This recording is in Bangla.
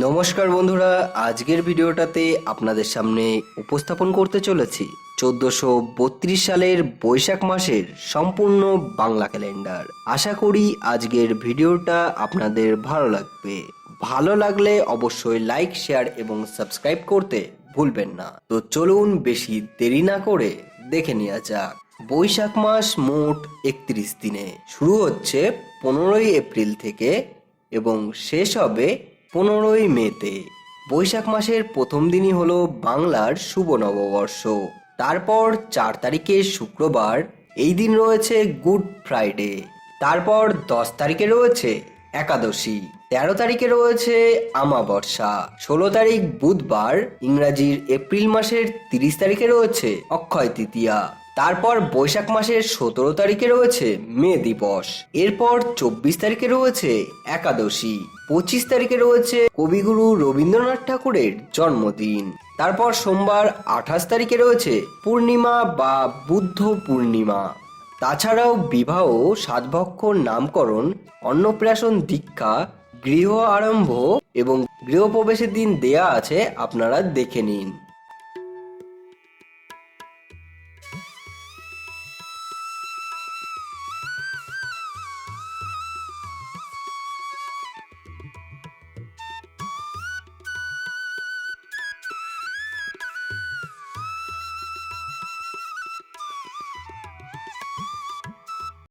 নমস্কার বন্ধুরা, আজকের ভিডিওটাতে আপনাদের সামনে উপস্থাপন করতে চলেছি চোদ্দশো বত্রিশ সালের বৈশাখ মাসের সম্পূর্ণ বাংলা ক্যালেন্ডার। আশা করি আজকের ভিডিওটা আপনাদের ভালো লাগবে। ভালো লাগলে অবশ্যই লাইক, শেয়ার এবং সাবস্ক্রাইব করতে ভুলবেন না। তো চলুন বেশি দেরি না করে দেখে নেওয়া যাক। বৈশাখ মাস মোট একত্রিশ দিনে। শুরু হচ্ছে পনেরোই এপ্রিল থেকে এবং শেষ হবে পনেরোই মেতে, বৈশাখ মাসের প্রথম দিনই হলো বাংলার শুভ নববর্ষ। তারপর চার তারিখে শুক্রবার, এই দিন রয়েছে গুড ফ্রাইডে। তারপর দশ তারিখে রয়েছে একাদশী। তেরো তারিখে রয়েছে আমাবর্ষা। ষোলো তারিখ বুধবার, ইংরাজির এপ্রিল মাসের তিরিশ তারিখে রয়েছে অক্ষয় তৃতীয়া। তারপর বৈশাখ মাসের সতেরো তারিখে রয়েছে মে দিবস। এরপর চব্বিশ তারিখে রয়েছে একাদশী। পঁচিশ তারিখে রয়েছে কবিগুরু রবীন্দ্রনাথ ঠাকুরের জন্মদিন। তারপর সোমবার আঠাশ তারিখে রয়েছে পূর্ণিমা বা বুদ্ধ পূর্ণিমা। তাছাড়াও বিবাহ সাতভক্ষ নামকরণ, অন্নপ্রাশন দীক্ষা, গৃহ আরম্ভ এবং গৃহপ্রবেশের দিন দেয়া আছে আপনারা দেখে নিন।